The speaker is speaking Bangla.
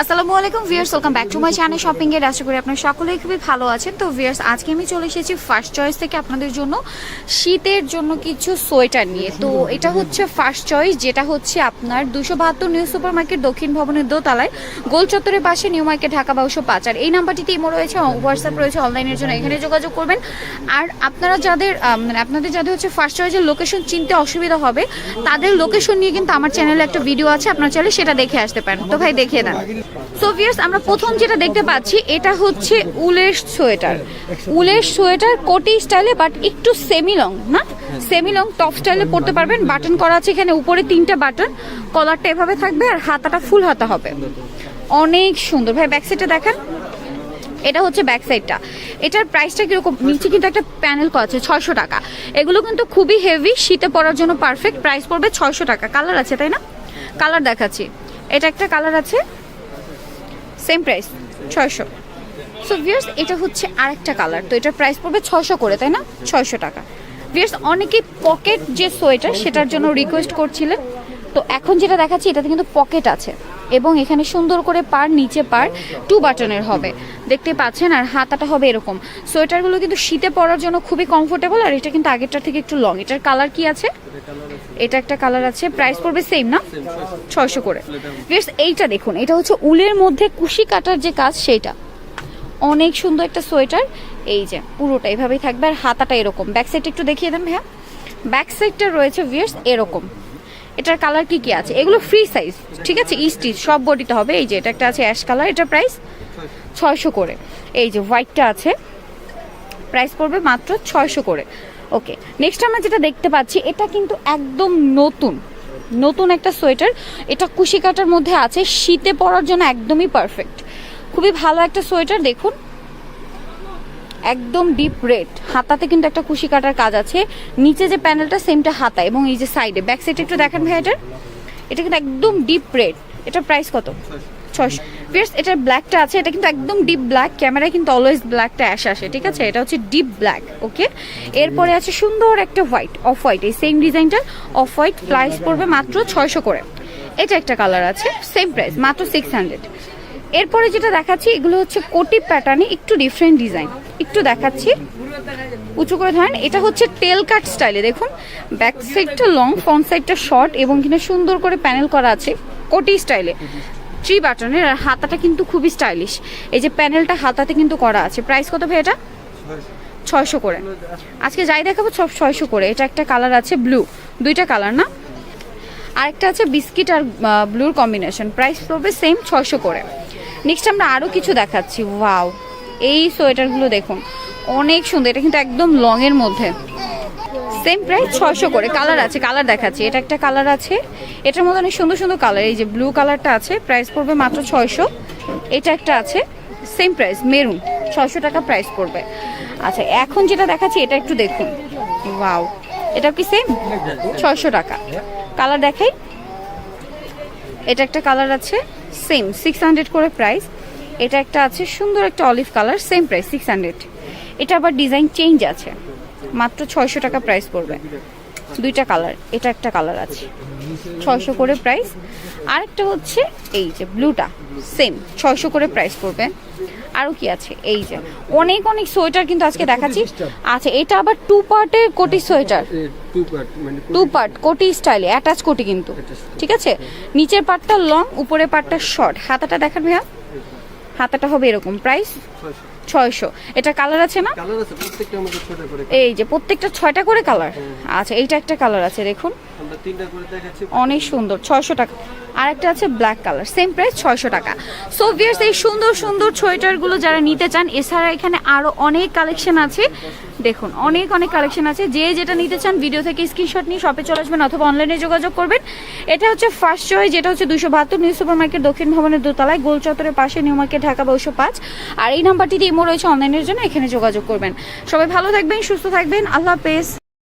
আসসালামু আলাইকুম viewers welcome back to my channel shopping এর আশা করি আপনারা সকলেই খুবই ভালো আছেন। তো ভিয়ার্স আজকে আমি চলে এসেছি ফার্স্ট চয়েস থেকে আপনাদের জন্য শীতের জন্য কিছু সোয়েটার নিয়ে। তো, এটা হচ্ছে ফার্স্ট চয়েস যেটা হচ্ছে আপনার দুশো বাহাত্তর নিউ সুপার মার্কেট দক্ষিণ ভবনের দোতলায় গোল চত্বরের পাশে নিউ মার্কেট, ঢাকা বাউশো পাঁচ আর এই নাম্বারটিতে ইমো রয়েছে হোয়াটসঅ্যাপ রয়েছে, অনলাইনের জন্য এখানে যোগাযোগ করবেন। আর আপনারা যাদের মানে আপনাদের যাদের হচ্ছে ফার্স্ট চয়েসের লোকেশন চিনতে অসুবিধা হবে, তাদের লোকেশন নিয়ে কিন্তু আমার চ্যানেলে একটা ভিডিও আছে, আপনারা চাইলে সেটা দেখে আসতে পারেন। তো, ভাই, দেখিয়ে দেন। সো আমরা প্রথম যেটা দেখতে পাচ্ছি, এটা হচ্ছে উলের সোয়েটার। উলের সোয়েটার কোটি স্টাইলে বাট একটু সেমি লং না? সেমি লং টপ স্টাইলে পরতে পারবেন। বাটন করা আছে এখানে, উপরে তিনটা বাটন কলারটা এভাবে থাকবে আর হাতাটা ফুল হাতা হবে। অনেক সুন্দর। ভাই ব্যাক সাইডটা দেখেন। এটা হচ্ছে ব্যাক সাইডটা এটার প্রাইসটা কীরকম? নিচে কিন্তু একটা প্যানেল করা আছে, ছয়শো টাকা। এগুলো কিন্তু খুবই হেভি শীতে পরার জন্য পারফেক্ট প্রাইস পড়বে ছয়শো টাকা। কালার আছে, তাই না? কালার দেখাচ্ছি। এটা একটা কালার আছে। সেম প্রাইস ছয়শো। সো ভিয়ার্স এটা হচ্ছে আরেকটা কালার তো এটার প্রাইস পড়বে ছয়শো করে, তাই না? ছয়শো টাকা। ভিয়ার্স অনেকেই পকেট যে সোয়েটার সেটার জন্য রিকোয়েস্ট করছিলেন। তো এখন যেটা দেখাচ্ছি, এটাতে কিন্তু পকেট আছে। এবং এখানে সুন্দর করে পার নিচে পার টু বাটনের হবে। দেখতে পাচ্ছেন? আর হাতাটা হবে এরকম। সোয়েটারগুলো কিন্তু শীতে পরার জন্য খুবই কমফোর্টেবল আর এটা কিন্তু আগেরটার থেকে একটু লং এটার কালার কি আছে? এটা একটা কালার আছে। প্রাইস পড়বে সেম না? ছয়শো করে। এইটা দেখুন। এটা হচ্ছে উলের মধ্যে কুশি কাটার যে কাজ, সেইটা। অনেক সুন্দর একটা সোয়েটার। এই যে, পুরোটা এভাবেই থাকবে। আর হাতাটা এরকম। ব্যাক সাইডটা একটু দেখিয়ে দেন ভাইয়া। ব্যাক সাইডটা রয়েছে ভিউয়ার্স এরকম। এটার কালার কি কি আছে? এগুলো ফ্রি সাইজ ঠিক আছে? স্টিচ সব বডিতে হবে। এই যে এটা একটা আছে অ্যাশ কালার এটার প্রাইস ছয়শো করে। এই যে হোয়াইটটা আছে প্রাইস পড়বে মাত্র ছয়শো করে। ওকে নেক্সট আমরা যেটা দেখতে পাচ্ছি, এটা কিন্তু একদম নতুন। নতুন একটা সোয়েটার। এটা কুশি কাটার মধ্যে আছে, শীতে পরার জন্য একদমই পারফেক্ট খুবই ভালো একটা সোয়েটার, দেখুন। একদম ডিপ রেড হাতাতে কিন্তু একটা কুশি কাটার কাজ আছে। নিচে যে প্যানেলটা সেমটা হাতা এবং এই যে সাইডে ব্যাক সাইডে একটু দেখেন ভাই এটার। এটা কিন্তু একদম ডিপ রেড এটার প্রাইস কত? ছয়শো। ফিয়ার্স এটার ব্ল্যাকটা আছে। এটা কিন্তু একদম ডিপ ব্ল্যাক ক্যামেরায় কিন্তু অলওয়েজ ব্ল্যাকটা অ্যাশ আসে, ঠিক আছে? এটা হচ্ছে ডিপ ব্ল্যাক ওকে এরপরে আছে সুন্দর একটা হোয়াইট অফ হোয়াইট এই সেম ডিজাইনটা অফ হোয়াইট প্রাইস পড়বে মাত্র ছয়শো করে। এটা একটা কালার আছে সেম প্রাইস মাত্র সিক্স হান্ড্রেড এরপরে যেটা দেখাচ্ছি, এগুলো হচ্ছে কোটি প্যাটার্নে একটু ডিফারেন্ট ডিজাইন একটু দেখাচ্ছি। উঁচু করে ধরেন, এটা হচ্ছে টেল কাট স্টাইলে দেখুন। ব্যাক সাইডটা লং ফ্রন্ট সাইডটা শর্ট এবং কিনা সুন্দর করে প্যানেল করা আছে কোটি স্টাইলে থ্রি বাটনের আর হাতাটা কিন্তু খুবই স্টাইলিশ এই যে প্যানেলটা হাতাতে কিন্তু করা আছে। প্রাইস কত ভাই এটা? ছয়শো করে। আজকে যাই দেখাবো, সব ছয়শো করে। এটা একটা কালার আছে ব্লু দুইটা কালার না? আরেকটা আছে বিস্কিট আর ব্লুর কম্বিনেশন প্রাইস পড়বে সেম ছয়শো করে। নেক্সট আমরা আরও কিছু দেখাচ্ছি। ওয়াও এই সোয়েটারগুলো দেখুন, অনেক সুন্দর, এটা কিন্তু একদম লং এর মধ্যে। সেম প্রাইস ছয়শো করে কালার আছে কালার দেখাচ্ছি, এটা একটা কালার আছে। এটার মধ্যে অনেক সুন্দর সুন্দর কালার এই যে ব্লু কালারটা আছে প্রাইস পড়বে মাত্র ছয়শো। এটা একটা আছে সেম প্রাইস মেরুন ছয়শো টাকা প্রাইস পড়বে। আচ্ছা এখন যেটা দেখাচ্ছি, এটা একটু দেখুন। ওয়াও এটা কি সেম ছয়শো টাকা। কালার দেখাই। এটা একটা কালার আছে সেম সিক্স হান্ড্রেড করে প্রাইস এটা একটা আছে সুন্দর একটা olive colour same price six hundred এটা আবার ডিজাইন চেঞ্জ আছে। মাত্র ছয়শো টাকা প্রাইস পড়বে। দুইটা কালার এটা একটা কালার আছে। ছয়শো করে প্রাইস আরেকটা হচ্ছে এই যে ব্লুটা সেম ছয়শো করে প্রাইস পড়বে। আরও কি আছে? এই যে অনেক অনেক সোয়েটার কিন্তু আজকে দেখাচ্ছি। আচ্ছা এটা আবার টু পার্টের কোটি সোয়েটার। টু পার্ট মানে কোটি। স্টাইলে অ্যাটাচ কোটি কিন্তু। ঠিক আছে? নিচের পার্টটা লং উপরের পার্টটা শর্ট হাতাটা দেখান ভাইয়া। হাতাটা হবে এরকম। প্রাইস ছয়শো। এটা কালার আছে না? এই যে প্রত্যেকটা ছয়টা করে কালার আচ্ছা এইটা একটা কালার আছে দেখুন। অনেক সুন্দর ছয়শো টাকা। আরেকটা আছে ব্ল্যাক কালার সেম প্রাইস ছয়শো টাকা। সো ভিয়ার্স এই সুন্দর সুন্দর সোয়েটারগুলো যারা নিতে চান এছাড়া এখানে আরও অনেক কালেকশন আছে। দেখুন অনেক অনেক কালেকশন আছে। যে যেটা নিতে চান ভিডিও থেকে স্ক্রিনশট নিয়ে শপে চলে আসবেন অথবা অনলাইনে যোগাযোগ করবেন। এটা হচ্ছে ফার্স্ট চয়েস যেটা হচ্ছে দুশো বাহাত্তর নিউ সুপার মার্কেট দক্ষিণ ভবনের দোতলায় গোল চত্বরের পাশে নিউ মার্কেট ঢাকা বৈশো পাঁচ। আর এই নাম্বারটিতে ইমো রয়েছে অনলাইনের জন্য এখানে যোগাযোগ করবেন। সবাই ভালো থাকবেন সুস্থ থাকবেন। আল্লাহ হাফেজ।